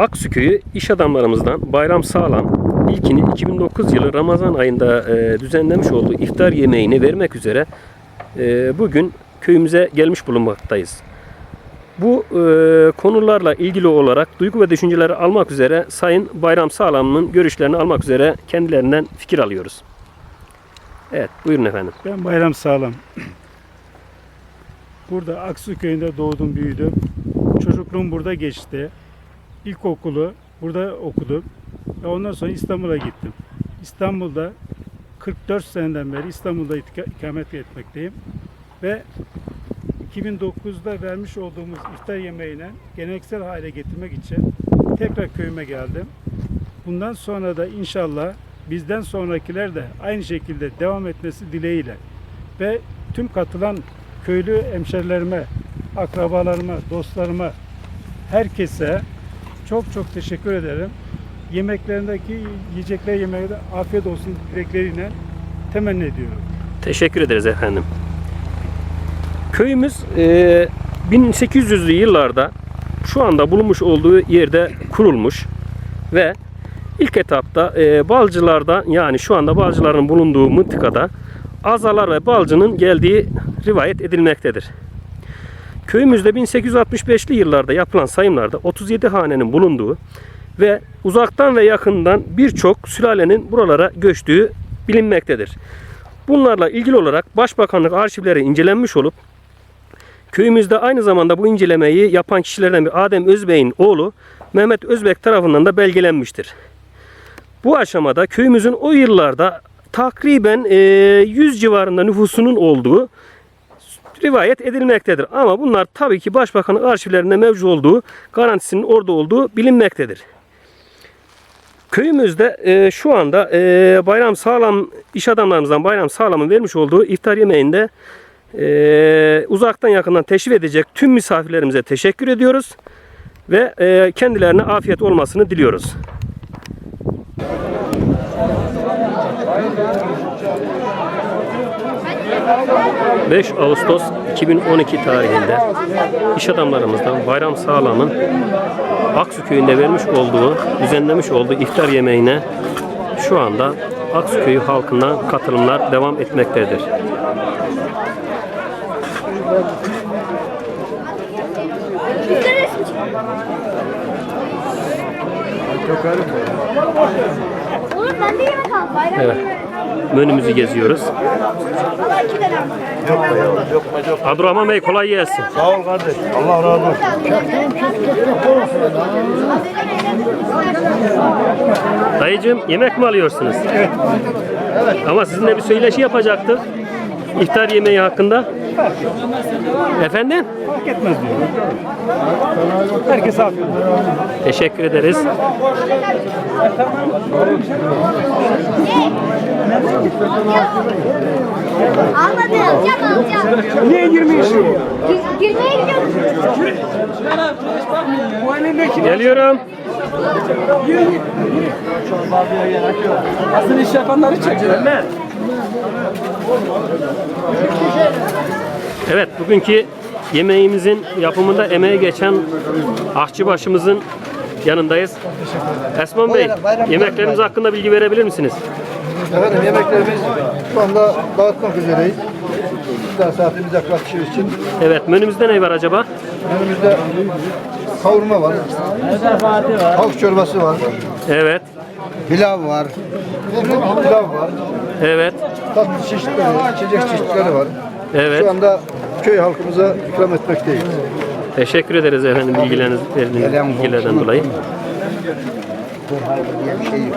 Aksu Köyü iş adamlarımızdan Bayram Sağlam ilkini 2009 yılı Ramazan ayında e, düzenlemiş olduğu iftar yemeğini vermek üzere e, bugün köyümüze gelmiş bulunmaktayız. Bu e, konularla ilgili olarak duygu ve düşünceleri almak üzere Sayın Bayram Sağlam'ın görüşlerini almak üzere kendilerinden fikir alıyoruz. Evet buyurun efendim. Ben Bayram Sağlam. Burada Aksu köyünde doğdum, büyüdüm. Çocukluğum burada geçti. İlkokulu burada okudum. Ve ondan sonra İstanbul'a gittim. İstanbul'da 44 seneden beri İstanbul'da ikamet etmekteyim. Ve 2009'da vermiş olduğumuz iftar yemeğine geleneksel hale getirmek için tekrar köyüme geldim. Bundan sonra da inşallah bizden sonrakiler de aynı şekilde devam etmesi dileğiyle ve tüm katılan köylü hemşerilerime, akrabalarıma, dostlarıma, herkese çok çok teşekkür ederim. Yemeklerindeki yiyecekler yemeğinde afiyet olsun dilekleriyle temenni ediyorum. Teşekkür ederiz efendim. Köyümüz e, 1800'lü yıllarda şu anda bulunmuş olduğu yerde kurulmuş ve ilk etapta e, balcılardan yani şu anda balcıların bulunduğu mıntıkada azalar ve balcının geldiği rivayet edilmektedir. Köyümüzde 1865'li yıllarda yapılan sayımlarda 37 hanenin bulunduğu ve uzaktan ve yakından birçok sülalenin buralara göçtüğü bilinmektedir. Bunlarla ilgili olarak Başbakanlık arşivleri incelenmiş olup köyümüzde aynı zamanda bu incelemeyi yapan kişilerden bir Adem Özbey'in oğlu Mehmet Özbek tarafından da belgelenmiştir. Bu aşamada köyümüzün o yıllarda takriben e, 100 civarında nüfusunun olduğu rivayet edilmektedir. Ama bunlar tabii ki Başbakanlık arşivlerinde mevcut olduğu garantisinin orada olduğu bilinmektedir. Köyümüzde e, şu anda e, Bayram Sağlam iş adamlarımızdan Bayram Sağlam'ın vermiş olduğu iftar yemeğinde e, uzaktan yakından teşrif edecek tüm misafirlerimize teşekkür ediyoruz ve e, kendilerine afiyet olmasını diliyoruz. 5 Ağustos 2012 tarihinde iş adamlarımızdan Bayram Sağlam'ın Aksu köyünde vermiş olduğu, düzenlemiş olduğu iftar yemeğine şu anda Aksu köyü halkından katılımlar devam etmektedir. Olur ben de yemek al. Bayram Evet. Menümüzü geziyoruz. Abdurrahman Bey kolay gelsin. Sağ ol kardeş. Allah razı olsun. Dayıcığım yemek mi alıyorsunuz? Evet. Ama sizinle bir söyleşi yapacaktık. İftar yemeği hakkında. Efendim? Fark etmez diyor. Herkes afiyet olsun. Teşekkür ederiz. Almadım. Alacağım alacağım. Niye girmiyorsun? Gir- Girmeye gidiyorum. Geliyorum. Asıl iş yapanları çekiyor. Evet bugünkü yemeğimizin yapımında emeği geçen aşçıbaşımızın yanındayız. Esman Bey, yemeklerimiz hakkında bilgi verebilir misiniz? Efendim yemeklerimiz şu anda dağıtmak üzereyiz. İftar saatimiz yaklaşıyor için. Evet, menümüzde ne var acaba? Önümüzde kavurma var. Tavuk çorbası var. Evet, Pilav var. Pilav var. evet, Tatlı çeşitleri, içecek çeşitleri var. evet. Şu anda köy halkımıza ikram etmekteyiz. Teşekkür ederiz efendim bilgileriniz, bilgilerden dolayı. diye bir şey yok.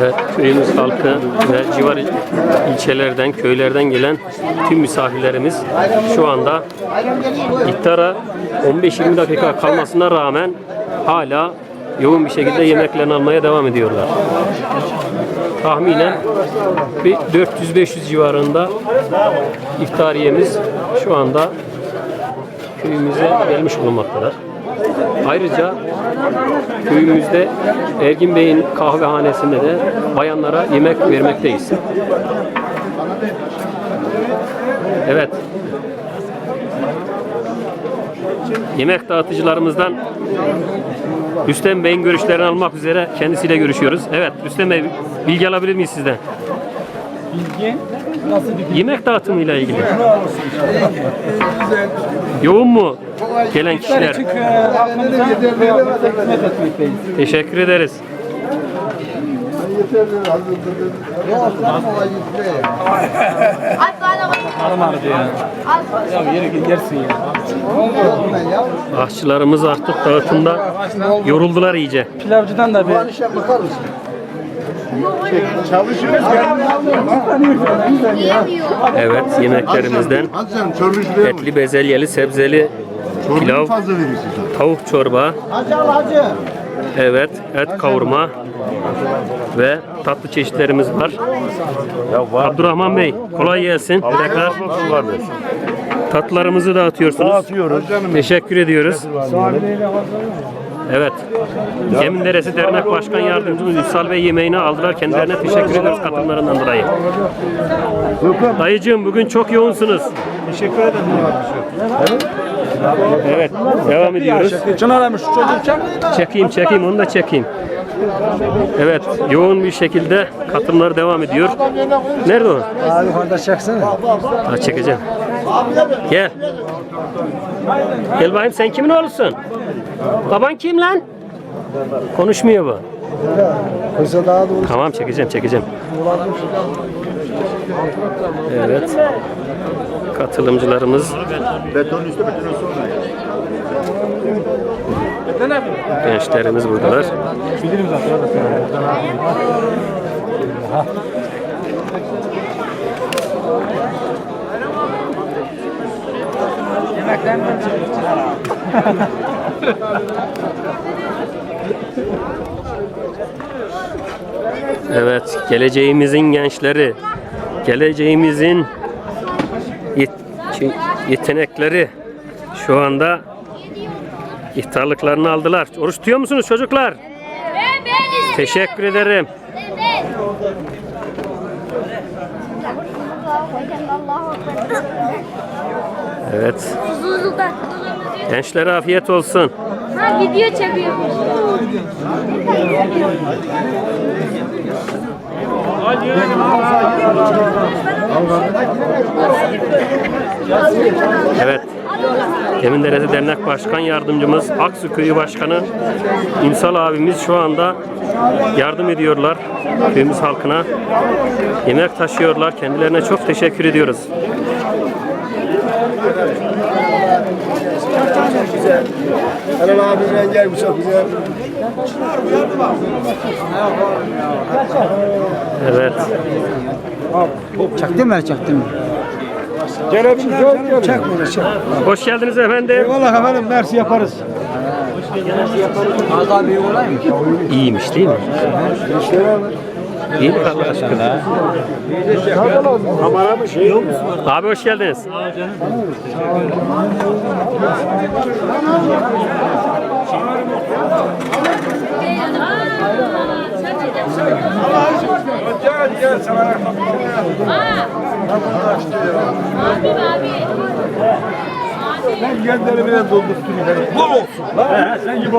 Evet, köyümüz halkı ve civar ilçelerden, köylerden gelen tüm misafirlerimiz şu anda iftara 15-20 dakika kalmasına rağmen hala yoğun bir şekilde yemeklerini almaya devam ediyorlar. Tahminen bir 400-500 civarında iftariyemiz şu anda köyümüze gelmiş bulunmaktadır. Ayrıca köyümüzde Ergin Bey'in kahvehanesinde de bayanlara yemek vermekteyiz. Evet. Yemek dağıtıcılarımızdan Rüstem Bey'in görüşlerini almak üzere kendisiyle görüşüyoruz. Evet Rüstem Bey bilgi alabilir miyiz sizden? Bilgi Yemek dağıtımıyla ilgili. Yoğun mu gelen kişiler? Çünkü halkımıza kıyafetle hizmet etmekteyiz. Teşekkür ederiz. Aşçılarımız artık dağıtımda yoruldular iyice. Pilavcıdan da bir İşe bakar mısın? Yiyemiyor. Evet yemeklerimizden etli bezelyeli sebzeli pilav, tavuk çorba, evet et kavurma ve tatlı çeşitlerimiz var. Abdurrahman Bey kolay gelsin. Tekrar tatlılarımızı dağıtıyorsunuz. Dağıtıyoruz. Teşekkür ediyoruz. Evet. Yeminderesi Dernek Başkan Yardımcımız Ünsal Bey yemeğini aldılar. Kendilerine teşekkür ediyoruz katılımlarından dolayı. Dayıcığım bugün çok yoğunsunuz. Teşekkür ederim. Evet. Devam ediyoruz. Çınar abi şu çocuğu çek. Çekeyim çekeyim onu da çekeyim. Evet yoğun bir şekilde katılımlar devam ediyor. Nerede o? Abi yukarıda çeksene. Ha, çekeceğim. Gel. Gel bakayım sen kimin oğlusun? Baban kim lan? Konuşmuyor bu. Tamam çekeceğim çekeceğim. Evet. Katılımcılarımız Beton üstü beton sonra. gençlerimiz buradalar. Bilirim zaten. Orada sonra. Evet, geleceğimizin gençleri, geleceğimizin yet- yetenekleri şu anda ihtarlıklarını aldılar. Oruç tutuyor musunuz çocuklar? Teşekkür ederim. Evet, gençlere afiyet olsun. Ha video çekiyormuş. Evet. Eminderesi Dernek Başkan Yardımcımız Aksu Köyü Başkanı İnsal abimiz şu anda yardım ediyorlar köyümüz halkına. Yemek taşıyorlar. Kendilerine çok teşekkür ediyoruz. Helal abimle gel bu çok güzel. Evet. Çektin mi? Çektin mi? Çek bunu çek. Hoş geldiniz efendim. Vallahi efendim mersi yaparız. Az daha büyük olayım mı? İyiymiş değil mi? İyi mi Allah'a şükür. Abi hoş geldiniz.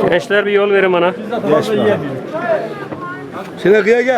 Gençler bir yol verin bana. Şenekiye gel.